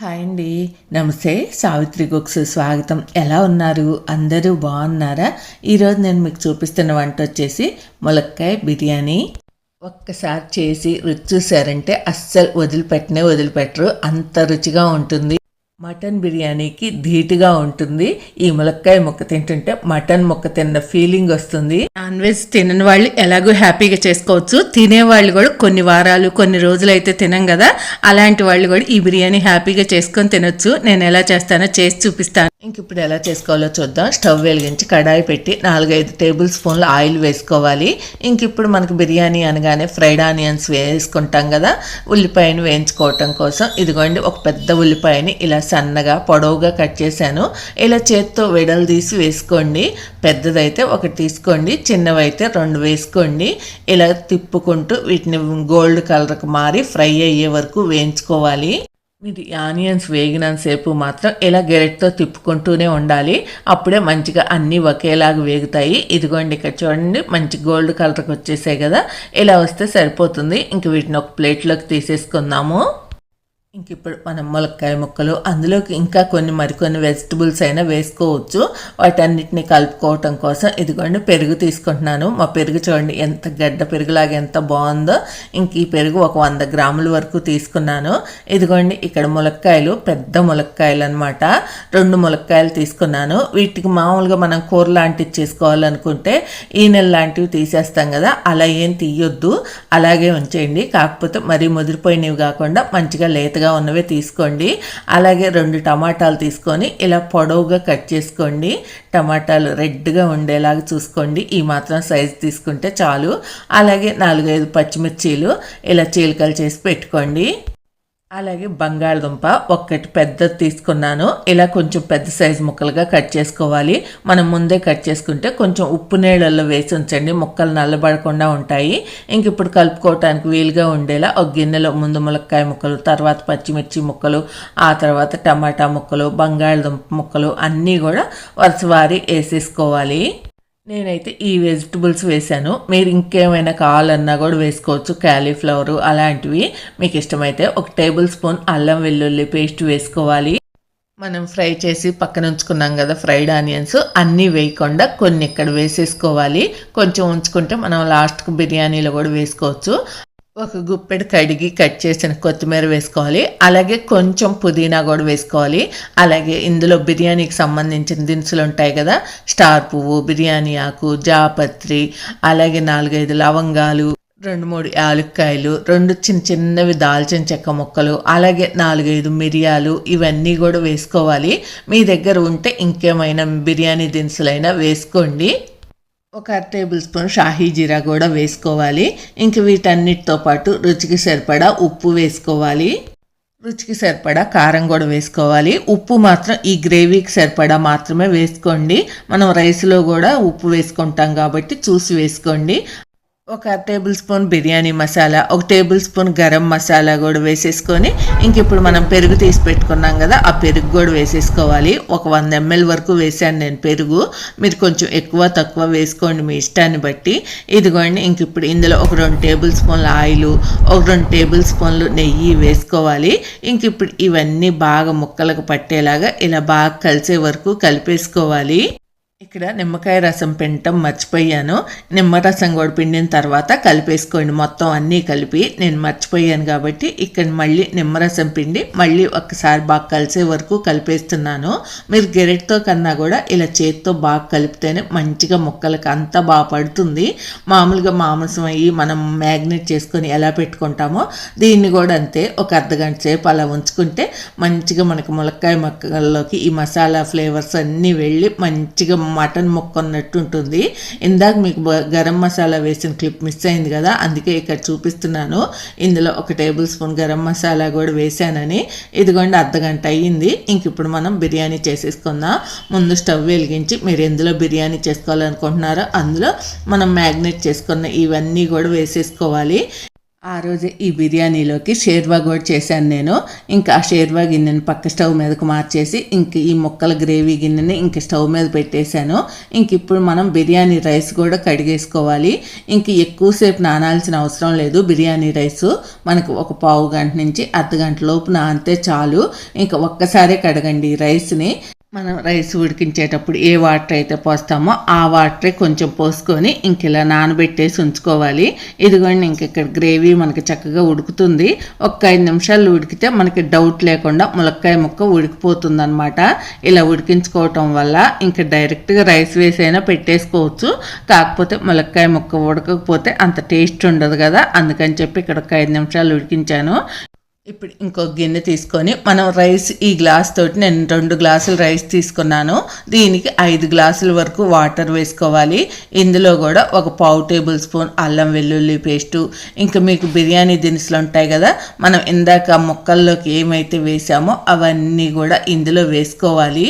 Hi అండి. నమస్తే Savitri cooks స్వాగతం. ఎలా ఉన్నారు? అందరూ బాగున్నారా? ఈరోజు నేను మీకు చూపిస్తున్న వంట వచ్చేసి ములక్కాయ బిర్యానీ. ఒక్కసారి చేసి రుచి చూసారంటే అస్సలు వదిలిపెట్టనే వదిలిపెట్టరు. అంత రుచిగా ఉంటుంది. మటన్ బిర్యానీకి ధీటుగా ఉంటుంది. ఈ ములక్కాయ ముక్క తింటుంటే మటన్ ముక్క తిన్న ఫీలింగ్ వస్తుంది. నాన్ వెజ్ తినని వాళ్ళు ఎలాగో హ్యాపీగా చేసుకోవచ్చు. తినే వాళ్ళు కూడా కొన్ని వారాలు కొన్ని రోజులు అయితే తినం కదా. అలాంటి వాళ్ళు కూడా ఈ బిర్యానీ హ్యాపీగా చేసుకొని తినొచ్చు. నేను ఎలా చేస్తానో చేసి చూపిస్తాను. ఇంక ఇప్పుడు ఎలా చేసుకోవాలో చూద్దాం. స్టవ్ వెలిగించి కడాయి పెట్టి నాలుగైదు టేబుల్ స్పూన్ల ఆయిల్ వేసుకోవాలి. ఇంక ఇప్పుడు మనకు బిర్యానీ అనగానే ఫ్రైడ్ ఆనియన్స్ వేసుకుంటాం కదా. ఉల్లిపాయను వేయించుకోవటం కోసం ఇదిగోండి ఒక పెద్ద ఉల్లిపాయని ఇలా సన్నగా పొడవుగా కట్ చేశాను. ఇలా చేత్తో వెడలు తీసి వేసుకోండి. పెద్దదైతే ఒకటి తీసుకోండి చిన్నవైతే రెండు వేసుకోండి. ఇలా తిప్పుకుంటూ వీటిని గోల్డ్ కలర్కి మారి ఫ్రై అయ్యే వరకు వేయించుకోవాలి. మీరు ఆనియన్స్ వేగినంతసేపు మాత్రం ఇలా గెరెట్తో తిప్పుకుంటూనే ఉండాలి. అప్పుడే మంచిగా అన్నీ ఒకేలాగా వేగుతాయి. ఇదిగోండి ఇక్కడ చూడండి మంచి గోల్డ్ కలర్కి వచ్చేసాయి కదా. ఇలా వస్తే సరిపోతుంది. ఇంక వీటిని ఒక ప్లేట్లోకి తీసేసుకుందాము. ఇంక ఇప్పుడు మనం ములక్కాయ ముక్కలు అందులోకి ఇంకా కొన్ని మరికొన్ని వెజిటబుల్స్ అయినా వేసుకోవచ్చు. వాటన్నిటిని కలుపుకోవటం కోసం ఇదిగోండి పెరుగు తీసుకుంటున్నాను. మా పెరుగు చూడండి ఎంత గడ్డ పెరుగులాగా ఎంత బాగుందో. ఇంక ఈ పెరుగు ఒక వంద గ్రాముల వరకు తీసుకున్నాను. ఇదిగోండి ఇక్కడ ములక్కాయలు పెద్ద ములక్కాయలు అనమాట రెండు ములక్కాయలు తీసుకున్నాను. వీటికి మామూలుగా మనం కూర లాంటివి చేసుకోవాలనుకుంటే ఈ నెల లాంటివి తీసేస్తాం కదా. అలా ఏం తీయొద్దు. అలాగే ఉంచేయండి. కాకపోతే మరీ ముదిరిపోయినవి కాకుండా మంచిగా లేత మెత్తగా ఉన్నవే తీసుకోండి. అలాగే రెండు టమాటాలు తీసుకొని ఇలా పొడవుగా కట్ చేసుకోండి. టమాటాలు రెడ్గా ఉండేలాగా చూసుకోండి. ఈ మాత్రం సైజు తీసుకుంటే చాలు. అలాగే నాలుగైదు పచ్చిమిర్చీలు ఇలా చీలికలు చేసి పెట్టుకోండి. అలాగే బంగాళదుంప ఒక్కటి పెద్దది తీసుకున్నాను. ఇలా కొంచెం పెద్ద సైజు ముక్కలుగా కట్ చేసుకోవాలి. మనం ముందే కట్ చేసుకుంటే కొంచెం ఉప్పు నీళ్ళల్లో వేసి ఉంచండి. ముక్కలు నల్లబడకుండా ఉంటాయి. ఇంక ఇప్పుడు కలుపుకోవటానికి వీలుగా ఉండేలా ఒక గిన్నెలో ముందు ములక్కాయ ముక్కలు తర్వాత పచ్చిమిర్చి ముక్కలు ఆ తర్వాత టమాటా ముక్కలు బంగాళదుంప ముక్కలు అన్నీ కూడా వరుసవారి వేసేసుకోవాలి. నేనైతే ఈ వెజిటబుల్స్ వేసాను మీరు ఇంకేమైనా కావాలన్నా కూడా వేసుకోవచ్చు. క్యాలీఫ్లవర్ అలాంటివి. మీకు ఇష్టమైతే ఒక టేబుల్ స్పూన్ అల్లం వెల్లుల్లి పేస్ట్ వేసుకోవాలి. మనం ఫ్రై చేసి పక్కన ఉంచుకున్నాం కదా ఫ్రైడ్ ఆనియన్స్. అన్నీ వేయకుండా కొన్ని ఇక్కడ వేసేసుకోవాలి. కొంచెం ఉంచుకుంటే మనం లాస్ట్కి బిర్యానీలో కూడా వేసుకోవచ్చు. ఒక గుప్పెడు కడిగి కట్ చేసిన కొత్తిమీర వేసుకోవాలి. అలాగే కొంచెం పుదీనా కూడా వేసుకోవాలి. అలాగే ఇందులో బిర్యానీకి సంబంధించిన దినుసులు ఉంటాయి కదా స్టార్ పువ్వు బిర్యానీ ఆకు జాపత్రి అలాగే నాలుగైదు లవంగాలు రెండు మూడు యాలక్కాయలు రెండు చిన్న చిన్నవి దాల్చిన చెక్క ముక్కలు అలాగే నాలుగైదు మిరియాలు ఇవన్నీ కూడా వేసుకోవాలి. మీ దగ్గర ఉంటే ఇంకేమైనా బిర్యానీ దినుసులైనా వేసుకోండి. ఒక అర టేబుల్ స్పూన్ షాహీ జీరా కూడా వేసుకోవాలి. ఇంక వీటన్నిటితో పాటు రుచికి సరిపడా ఉప్పు వేసుకోవాలి. రుచికి సరిపడా కారం కూడా వేసుకోవాలి. ఉప్పు మాత్రం ఈ గ్రేవీకి సరిపడా మాత్రమే వేసుకోండి. మనం రైస్లో కూడా ఉప్పు వేసుకుంటాం కాబట్టి చూసి వేసుకోండి. ఒక టేబుల్ స్పూన్ బిర్యానీ మసాలా ఒక టేబుల్ స్పూన్ గరం మసాలా కూడా వేసేసుకొని ఇంక ఇప్పుడు మనం పెరుగు తీసి పెట్టుకున్నాం కదా ఆ పెరుగు కూడా వేసేసుకోవాలి. ఒక వంద ఎంఎల్ వరకు వేసాను నేను పెరుగు. మీరు కొంచెం ఎక్కువ తక్కువ వేసుకోండి మీ ఇష్టాన్ని బట్టి. ఇదిగోండి ఇంక ఇప్పుడు ఇందులో ఒక రెండు టేబుల్ స్పూన్ల ఆయిల్ ఒక రెండు టేబుల్ స్పూన్లు నెయ్యి వేసుకోవాలి. ఇంక ఇప్పుడు ఇవన్నీ బాగా ముక్కలకు పట్టేలాగా ఇలా బాగా కలిసే వరకు కలిపేసుకోవాలి. ఇక్కడ నిమ్మకాయ రసం పిండటం మర్చిపోయాను. నిమ్మరసం కూడా పిండిన తర్వాత కలిపేసుకోండి. మొత్తం అన్నీ కలిపి నేను మర్చిపోయాను కాబట్టి ఇక్కడ మళ్ళీ నిమ్మరసం పిండి మళ్ళీ ఒక్కసారి బాగా కలిసే వరకు కలిపేస్తున్నాను. మీరు గెరెట్తో కన్నా కూడా ఇలా చేతితో బాగా కలిపితేనే మంచిగా ముక్కలకి అంతా బాగా పడుతుంది. మామూలుగా మాంసం అయ్యి మనం మ్యాగ్నెట్ చేసుకొని ఎలా పెట్టుకుంటామో దీన్ని కూడా అంతే ఒక అర్ధగంట సేపు అలా ఉంచుకుంటే మంచిగా మనకు ములక్కాయ మొక్కల్లోకి ఈ మసాలా ఫ్లేవర్స్ అన్నీ వెళ్ళి మంచిగా మటన్ ముక్క ఉన్నట్టు ఉంటుంది. ఇందాక మీకు గరం మసాలా వేసిన క్లిప్ మిస్ అయింది కదా అందుకే ఇక్కడ చూపిస్తున్నాను. ఇందులో ఒక టేబుల్ స్పూన్ గరం మసాలా కూడా వేసానని ఇదిగోండి అర్ధగంట అయ్యింది. ఇంక ఇప్పుడు మనం బిర్యానీ చేసేసుకుందాం. ముందు స్టవ్ వెలిగించి మీరు ఎందులో బిర్యానీ చేసుకోవాలనుకుంటున్నారో అందులో మనం మ్యాగ్నేట్ చేసుకున్న ఇవన్నీ కూడా వేసేసుకోవాలి. ఆ రోజు ఈ బిర్యానీలోకి షేర్వా కూడా చేశాను నేను. ఇంకా ఆ షేర్వా గిన్నెని పక్క స్టవ్ మీదకు మార్చేసి ఇంక ఈ మొక్కల గ్రేవీ గిన్నెని ఇంక స్టవ్ మీద పెట్టేశాను. ఇంక ఇప్పుడు మనం బిర్యానీ రైస్ కూడా కడిగేసుకోవాలి. ఇంక ఎక్కువసేపు నానాల్సిన అవసరం లేదు బిర్యానీ రైస్. మనకు ఒక పావు గంట నుంచి అర్ధ గంట లోపు నానితే చాలు. ఇంకా ఒక్కసారే కడగండి ఈ రైస్ని. మనం రైస్ ఉడికించేటప్పుడు ఏ వాటర్ అయితే పోస్తామో ఆ వాటరే కొంచెం పోసుకొని ఇంక ఇలా నానబెట్టేసి ఉంచుకోవాలి. ఇదిగోండి ఇంక ఇక్కడ గ్రేవీ మనకి చక్కగా ఉడుకుతుంది. ఒక ఐదు నిమిషాలు ఉడికితే మనకి డౌట్ లేకుండా ములక్కాయ ముక్క ఉడికిపోతుంది అనమాట ఇలా ఉడికించుకోవటం వల్ల ఇంకా డైరెక్ట్గా రైస్ వేసైనా పెట్టేసుకోవచ్చు. కాకపోతే ములక్కాయ ముక్క ఉడకకపోతే అంత టేస్ట్ ఉండదు కదా. అందుకని చెప్పి ఇక్కడ ఒక ఐదు నిమిషాలు ఉడికించాను. ఇప్పుడు ఇంకో గిన్నె తీసుకొని మనం రైస్ ఈ గ్లాస్ తోటి నేను రెండు గ్లాసులు రైస్ తీసుకున్నాను. దీనికి ఐదు గ్లాసుల వరకు వాటర్ వేసుకోవాలి. ఇందులో కూడా ఒక పావు టేబుల్ స్పూన్ అల్లం వెల్లుల్లి పేస్టు. ఇంకా మీకు బిర్యానీ దినుసులు ఉంటాయి కదా మనం ఇందాక ముక్కల్లోకి ఏమైతే వేసామో అవన్నీ కూడా ఇందులో వేసుకోవాలి.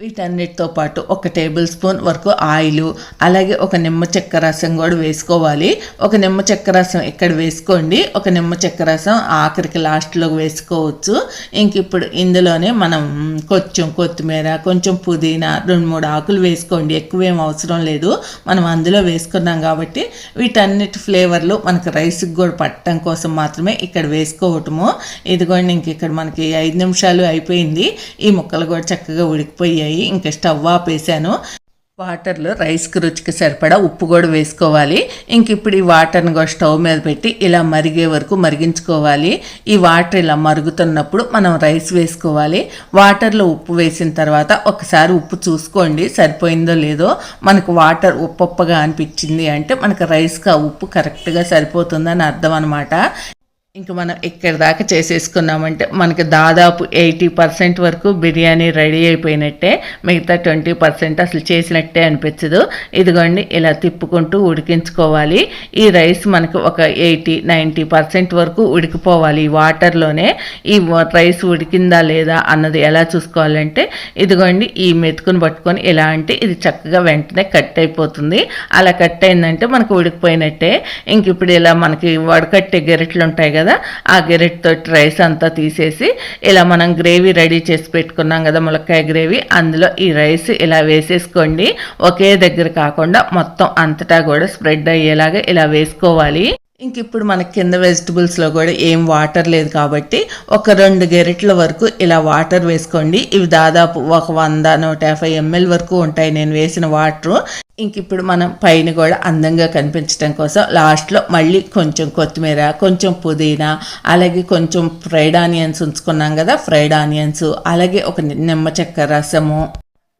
వీటన్నిటితో పాటు ఒక టేబుల్ స్పూన్ వరకు ఆయిల్ అలాగే ఒక నిమ్మ చెక్క రసం కూడా వేసుకోవాలి. ఒక నిమ్మ చెక్క రసం ఇక్కడ వేసుకోండి. ఒక నిమ్మ చెక్క రసం ఆఖరికి లాస్ట్లో వేసుకోవచ్చు. ఇంక ఇప్పుడు ఇందులోనే మనం కొంచెం కొత్తిమీర కొంచెం పుదీనా రెండు మూడు ఆకులు వేసుకోండి. ఎక్కువేం అవసరం లేదు. మనం అందులో వేసుకున్నాం కాబట్టి వీటన్నిటి ఫ్లేవర్లు మనకు రైస్కి కూడా పట్టడం కోసం మాత్రమే ఇక్కడ వేసుకోవటము. ఇదిగోండి ఇంక ఇక్కడ మనకి ఐదు నిమిషాలు అయిపోయింది. ఈ ముక్కలు కూడా చక్కగా ఉడికిపోయాయి. అయిపోయాయి ఇంకా స్టవ్ ఆపేసాను వాటర్లో రైస్కి రుచికి సరిపడా ఉప్పు కూడా వేసుకోవాలి. ఇంక ఇప్పుడు ఈ వాటర్ని కూడా స్టవ్ మీద పెట్టి ఇలా మరిగే వరకు మరిగించుకోవాలి. ఈ వాటర్ ఇలా మరుగుతున్నప్పుడు మనం రైస్ వేసుకోవాలి. వాటర్లో ఉప్పు వేసిన తర్వాత ఒకసారి ఉప్పు చూసుకోండి సరిపోయిందో లేదో. మనకు వాటర్ ఉప్పగా అనిపించింది అంటే మనకు రైస్కి ఆ ఉప్పు కరెక్ట్గా సరిపోతుందని అర్థం అనమాట ఇంక మనం ఇక్కడ దాకా చేసేసుకున్నామంటే మనకి దాదాపు ఎయిటీ పర్సెంట్ వరకు బిర్యానీ రెడీ అయిపోయినట్టే మిగతా ట్వంటీ పర్సెంట్ అసలు చేసినట్టే అనిపించదు. ఇదిగోండి ఇలా తిప్పుకుంటూ ఉడికించుకోవాలి. ఈ రైస్ మనకు ఒక ఎయిటీ నైంటీ పర్సెంట్ వరకు ఉడికిపోవాలి ఈ వాటర్లోనే. ఈ రైస్ ఉడికిందా లేదా అన్నది ఎలా చూసుకోవాలంటే ఇదిగోండి ఈ మెతుకుని పట్టుకొని ఇలా అంటే ఇది చక్కగా వెంటనే కట్ అయిపోతుంది. అలా కట్ అయిందంటే మనకు ఉడికిపోయినట్టే. ఇంక ఇప్పుడు ఇలా మనకి వడకట్టే గెరెట్లు ఉంటాయి కదా కదా ఆ గెరెట్తో రైస్ అంతా తీసేసి ఇలా మనం గ్రేవీ రెడీ చేసి పెట్టుకున్నాం కదా ములక్కాయ గ్రేవీ అందులో ఈ రైస్ ఇలా వేసేసుకోండి. ఒకే దగ్గర కాకుండా మొత్తం అంతటా కూడా స్ప్రెడ్ అయ్యేలాగా ఇలా వేసుకోవాలి. ఇంక ఇప్పుడు మనకి కింద వెజిటబుల్స్లో కూడా ఏం వాటర్ లేదు కాబట్టి ఒక రెండు గెరెట్ల వరకు ఇలా వాటర్ వేసుకోండి. ఇవి దాదాపు ఒక వంద నూట యాభై ఎంఎల్ వరకు ఉంటాయి. నేను వేసిన వాటర్ ఇంక ఇప్పుడు మనం పైన కూడా అందంగా కనిపించడం కోసం లాస్ట్లో మళ్ళీ కొంచెం కొత్తిమీర కొంచెం పుదీనా అలాగే కొంచెం ఫ్రైడ్ ఆనియన్స్ ఉంచుకున్నాం కదా ఫ్రైడ్ ఆనియన్స్ అలాగే ఒక నిమ్మ చెక్క రసము.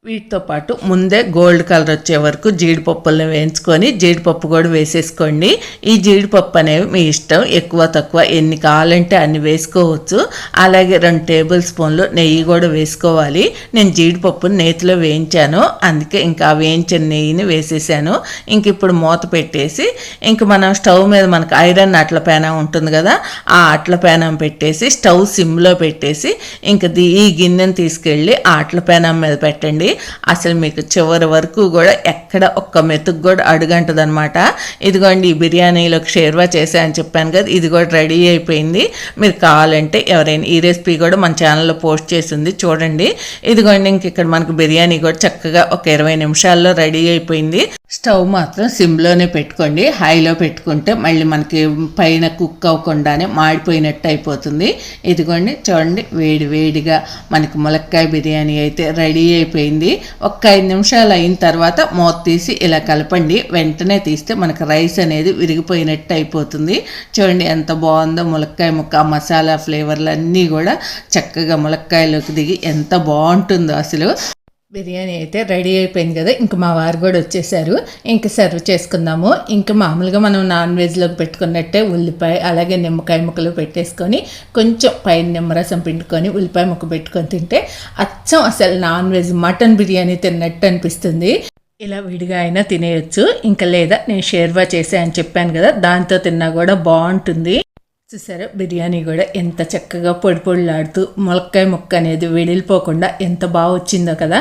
వీటితో పాటు ముందే గోల్డ్ కలర్ వచ్చే వరకు జీడిపప్పులను వేయించుకొని జీడిపప్పు కూడా వేసేసుకోండి. ఈ జీడిపప్పు అనేవి మీ ఇష్టం ఎక్కువ తక్కువ ఎన్ని కావాలంటే అన్ని వేసుకోవచ్చు. అలాగే రెండు టేబుల్ స్పూన్లు నెయ్యి కూడా వేసుకోవాలి. నేను జీడిపప్పుని నేతిలో వేయించాను. అందుకే ఇంకా వేయించిన నెయ్యిని వేసేసాను. ఇంక ఇప్పుడు మూత పెట్టేసి ఇంక మనం స్టవ్ మీద మనకు ఐరన్ అట్ల పేనం ఉంటుంది కదా ఆ అట్ల పేనం పెట్టేసి స్టవ్ సిమ్లో పెట్టేసి ఇంక ఈ గిన్నెను తీసుకెళ్ళి ఆ అట్ల పేనం మీద పెట్టండి. అసలు మీకు చివరి వరకు కూడా ఎక్కడ ఒక్క మెతుకు కూడా అడుగంటది అనమాట ఇదిగోండి ఈ బిర్యానీలోకి షేర్వా చేసా అని చెప్పాను కదా ఇది కూడా రెడీ అయిపోయింది. మీరు కావాలంటే ఎవరైనా ఈ రెసిపీ కూడా మన ఛానల్లో పోస్ట్ చేసింది చూడండి. ఇదిగోండి ఇంక ఇక్కడ మనకు బిర్యానీ కూడా చక్కగా ఒక ఇరవై నిమిషాల్లో రెడీ అయిపోయింది. స్టవ్ మాత్రం సిమ్లోనే పెట్టుకోండి. హైలో పెట్టుకుంటే మళ్ళీ మనకి పైన కుక్ అవ్వకుండానే మాడిపోయినట్టు అయిపోతుంది. ఇదిగోండి చూడండి వేడి వేడిగా మనకి ములక్కాయ బిర్యానీ అయితే రెడీ అయిపోయింది. ఒక ఐదు నిమిషాలు అయిన తర్వాత మూత తీసి ఇలా కలపండి. వెంటనే తీస్తే మనకి రైస్ అనేది విరిగిపోయినట్టు అయిపోతుంది. చూడండి ఎంత బాగుందో ములక్కాయ ముక్క మసాలా ఫ్లేవర్లు అన్నీ కూడా చక్కగా ములక్కాయలోకి దిగి ఎంత బాగుంటుందో అసలు. బిర్యానీ అయితే రెడీ అయిపోయింది కదా ఇంకా మా వారు కూడా వచ్చేసారు. ఇంకా సర్వ్ చేసుకుందాము. ఇంకా మామూలుగా మనం నాన్ వెజ్లోకి పెట్టుకున్నట్టే ఉల్లిపాయ అలాగే నిమ్మకాయ ముక్కలు పెట్టేసుకొని కొంచెం పైన నిమ్మరసం పిండుకొని ఉల్లిపాయ ముక్క పెట్టుకొని తింటే అచ్చం అసలు నాన్ వెజ్ మటన్ బిర్యానీ తిన్నట్టు అనిపిస్తుంది. ఇలా విడిగా అయినా తినేయచ్చు. ఇంకా లేదా నేను షేర్వా చేసే అని చెప్పాను కదా దాంతో తిన్నా కూడా బాగుంటుంది. చూసారా? బిర్యానీ కూడా ఎంత చక్కగా పొడి పొడిలాడుతూ ములక్కాయ ముక్క అనేది వెడిలిపోకుండా ఎంత బాగా వచ్చిందో కదా?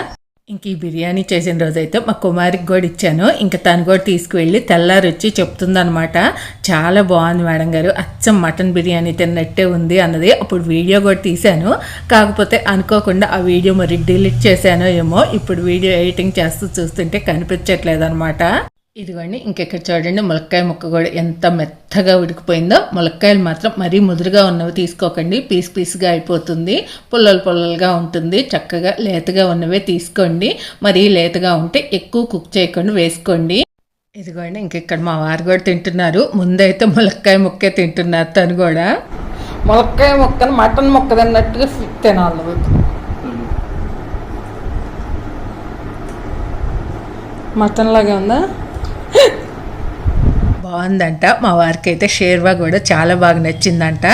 ఇంక ఈ బిర్యానీ చేసిన రోజైతే మా కుమారికి కూడా ఇచ్చాను. ఇంకా తను కూడా తీసుకువెళ్ళి తెల్లారి వచ్చి చెప్తుందనమాట చాలా బాగుంది మేడం గారు. అచ్చం మటన్ బిర్యానీ తిన్నట్టే ఉంది అన్నది. అప్పుడు వీడియో కూడా తీశాను. కాకపోతే అనుకోకుండా ఆ వీడియో మరి డిలీట్ చేశానో ఏమో. ఇప్పుడు వీడియో ఎడిటింగ్ చేస్తూ చూస్తుంటే కనిపించట్లేదు అనమాట ఇదిగోండి ఇంకెక్కడ చూడండి ములక్కాయ ముక్క కూడా ఎంత మెత్తగా ఉడికిపోయిందో. ములక్కాయలు మాత్రం మరీ ముదురుగా ఉన్నవి తీసుకోకండి. పీస్ పీస్గా అయిపోతుంది. పుల్లలు పుల్లలుగా ఉంటుంది. చక్కగా లేతగా ఉన్నవే తీసుకోండి. మరీ లేతగా ఉంటే ఎక్కువ కుక్ చేయకుండా వేసుకోండి. ఇదిగోండి ఇంకెక్కడ మా వారు కూడా తింటున్నారు. ముందైతే ములక్కాయ ముక్కే తింటున్నారు తను కూడా. ములక్కాయ ముక్కను మటన్ ముక్క తిన్నట్టుగా తినాలి. మటన్ లాగే ఉందా? బాగుందంట. మా వారికి అయితే షేర్వా కూడా చాలా బాగా నచ్చిందంట.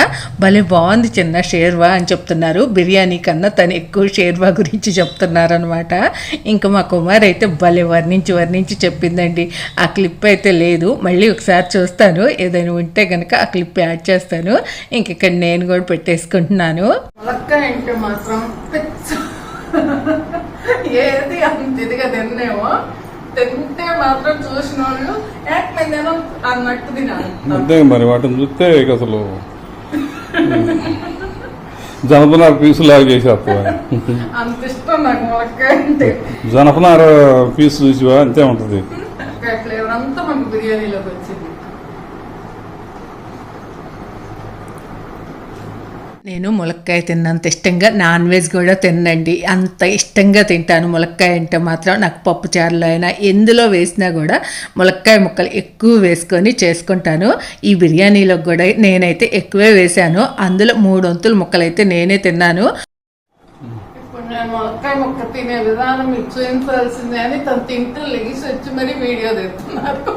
భలే బాగుంది చిన్న షేర్వా అని చెప్తున్నారు. బిర్యానీ కన్నా తను ఎక్కువ షేర్వా గురించి చెప్తున్నారు అనమాట ఇంకా మా కుమార్ అయితే భలే వర్ణించి వర్ణించి చెప్పిందండి. ఆ క్లిప్ అయితే లేదు. మళ్ళీ ఒకసారి చూస్తాను. ఏదైనా ఉంటే కనుక ఆ క్లిప్ యాడ్ చేస్తాను. ఇంక ఇక్కడ నేను కూడా పెట్టేసుకుంటున్నాను. మాత్రం ఏది అంత ఇదిగా తిన్నేమో తింటే మాత్రం చూసిన వాళ్ళు ఏకమైందేనో అన్నట్టు తినాలి. అంతే మరి వాటిని చూస్తే అసలు జనపనార పీసు లాగా చేసేస్తావా? అంత ఇష్టం నాకు ములక్కాయ అంటే జనపనార పీసు చూసివా? అంతే ఉంటుంది. ఫ్లేవర్ అంతా మనకు బిర్యానీలోకి వచ్చింది. నేను ములక్కాయ తిన్నంత ఇష్టంగా నాన్ వెజ్ కూడా తినండి అంత ఇష్టంగా తింటాను ములక్కాయ అంటే మాత్రం. నాకు పప్పు చారులో అయినా ఎందులో వేసినా కూడా ములక్కాయ ముక్కలు ఎక్కువ వేసుకొని చేసుకుంటాను. ఈ బిర్యానీలో కూడా నేనైతే ఎక్కువే వేశాను అందులో మూడు వంతుల ముక్కలు అయితే నేనే తిన్నాను. ములక్కాయ ముక్క తినే విధానం మీకు చూపించాల్సిందే అని తను తింటూ లెగిసి వచ్చి మరీ వీడియో తీస్తున్నారు.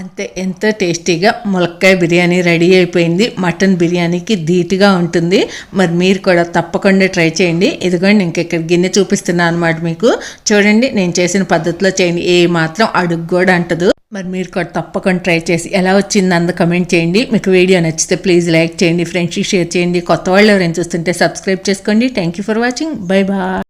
అంతే ఎంతో టేస్టీగా ములక్కాయ బిర్యానీ రెడీ అయిపోయింది. మటన్ బిర్యానీకి ధీటుగా ఉంటుంది. మరి మీరు కూడా తప్పకుండా ట్రై చేయండి. ఇదిగోండి ఇంకెక్కడ గిన్నె చూపిస్తున్నాను అనమాట మీకు. చూడండి నేను చేసిన పద్ధతిలో చేయండి. ఏ మాత్రం అడుగు కూడా అంటదు. మరి మీరు కూడా తప్పకుండా ట్రై చేసి ఎలా వచ్చింది అంద కమెంట్ చేయండి. మీకు వీడియో నచ్చితే ప్లీజ్ లైక్ చేయండి ఫ్రెండ్స్కి షేర్ చేయండి. కొత్త వాళ్ళు ఎవరైనా చూస్తుంటే సబ్స్క్రైబ్ చేసుకోండి. Thank you for watching bye bye